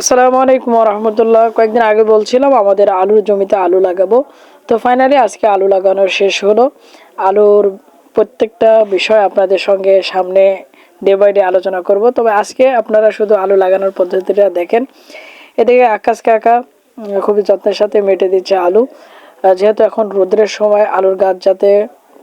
আসসালামু আলাইকুম রহমতুল্লাহ কয়েকদিন আগে বলছিলাম আমাদের আলুর জমিতে আলু লাগাবো। তো ফাইনালি আজকে আলু লাগানো শেষ হলো। আলুর প্রত্যেকটা বিষয় আপনাদের সঙ্গে সামনে ডে বাই ডে আলোচনা করব। তবে আজকে আপনারা শুধু আলু লাগানোর পদ্ধতিটা দেখেন। এদিকে আকাশ কাকা খুবই যত্নের সাথে মেটে দিচ্ছে আলু। যেহেতু এখন রোদ্রের সময় আলুর গাছ যাতে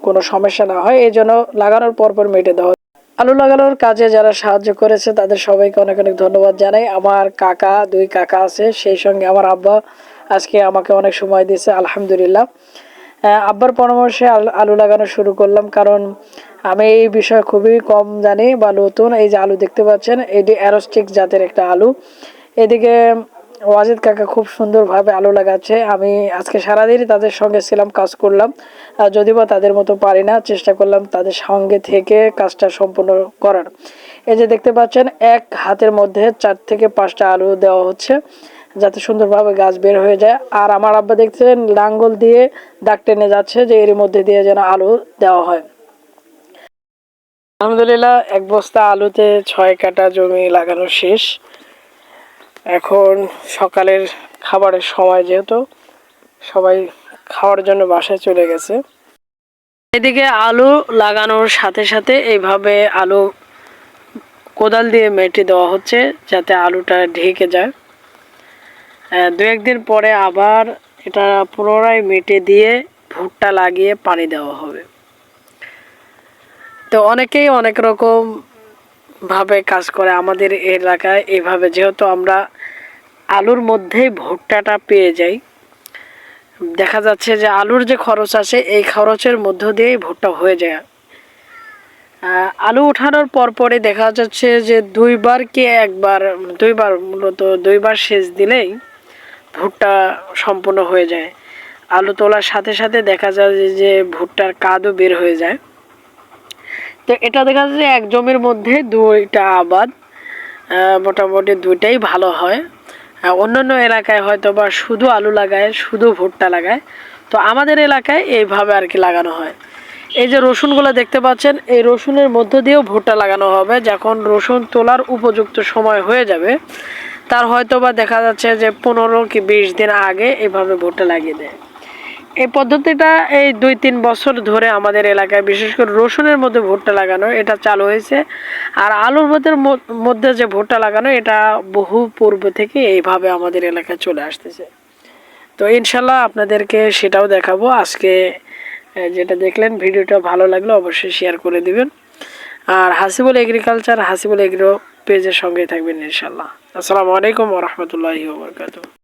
কোনো সমস্যা না হয়, এই জন্য লাগানোর পর পর মেটে দেওয়া আলু লাগানোর কাজে যারা সাহায্য করেছে, তাদের সবাইকে অনেক অনেক ধন্যবাদ জানাই। আমার কাকা, দুই কাকা আছে, সেই সঙ্গে আমার আব্বা আজকে আমাকে অনেক সময় দিয়েছে, আলহামদুলিল্লাহ। আব্বার পরামর্শে আল- লাগানো শুরু করলাম, কারণ আমি এই বিষয়ে খুবই কম জানি বা নতুন। এই যে আলু দেখতে পাচ্ছেন, এটি অ্যারোস্টিক জাতের একটা আলু। এদিকে ওয়াজিদ কাকা খুব সুন্দরভাবে আলু লাগাচ্ছে। আমি আজকে সারাদিনই তাদের সঙ্গে ছিলাম, কাজ করলাম। যদিও বা তাদের মতো পারি না, চেষ্টা করলাম তাদের সঙ্গে থেকে কাজটা সম্পূর্ণ করার। এই যে দেখতে পাচ্ছেন, এক হাতের মধ্যে চার থেকে পাঁচটা আলু দেওয়া হচ্ছে, যাতে সুন্দরভাবে গাছ বের হয়ে যায়। আর আমার আব্বা দেখছেন, লাঙ্গল দিয়ে দাগ টেনে যাচ্ছে যে এর মধ্যে দিয়ে যেন আলু দেওয়া হয়। আলহামদুলিল্লাহ, এক বস্তা আলুতে ছয় কাটা জমি লাগানো শেষ। এখন সকালের খাবারের সময় যেহেতু সবাই খাওয়ার জন্য বাসায় চলে গেছে। এদিকে আলু লাগানোর সাথে সাথে এইভাবে আলু কোদাল দিয়ে মেটে দেওয়া হচ্ছে যাতে আলুটা ঢেকে যায়। দু একদিন পরে আবার এটা পুনরায় মেটে দিয়ে ভুট্টা লাগিয়ে পানি দেওয়া হবে। তো অনেকেই অনেক রকম ভাবে কাজ করে আমাদের এলাকায় এভাবে। যেহেতু আমরা আলুর মধ্যেই ভুট্টাটা পেয়ে যাই, দেখা যাচ্ছে যে আলুর যে খরচ আছে এই খরচের মধ্য দিয়েই ভুট্টা হয়ে যায়। আলু ওঠানোর পর পরে দেখা যাচ্ছে যে দুইবার কি একবার, দুইবার মূলত দুইবার সেচ দিলেই ভুট্টা সম্পূর্ণ হয়ে যায়। আলু তোলার সাথে সাথে দেখা যায় যে ভুট্টার কাদও বের হয়ে যায়। তো এটা দেখা যাচ্ছে এক জমির মধ্যে দুইটা আবাদ মোটামুটি দুইটাই ভালো হয়। অন্যান্য এলাকায় হয়তো বা শুধু আলু লাগায়, শুধু ভুট্টা লাগায়। তো আমাদের এলাকায় এইভাবে আর কি লাগানো হয়। এই যে রসুনগুলো দেখতে পাচ্ছেন, এই রসুনের মধ্য দিয়েও ভুট্টা লাগানো হবে। যখন রসুন তোলার উপযুক্ত সময় হয়ে যাবে, তার হয়তো বা দেখা যাচ্ছে যে পনেরো কি বিশ দিন আগে এইভাবে ভুট্টা লাগিয়ে দেয়। এই পদ্ধতিটা এই দুই তিন বছর ধরে আমাদের এলাকায়, বিশেষ করে রসুনের মধ্যে ভুট্টা লাগানো, এটা চালু হয়েছে। আর আলুর মধ্যে মধ্যে যে ভুট্টা লাগানো, এটা বহু পূর্ব থেকে এইভাবে আমাদের এলাকায় চলে আসতেছে। তো ইনশাল্লাহ আপনাদেরকে সেটাও দেখাবো। আজকে যেটা দেখলেন, ভিডিওটা ভালো লাগলে অবশ্যই শেয়ার করে দিবেন। আর হাসিবুল এগ্রিকালচার হাসিবুল এগ্রো পেজের সঙ্গে থাকবেন ইনশাল্লাহ। আসসালামু আলাইকুম রহমতুল্লাহি ওবরকাতু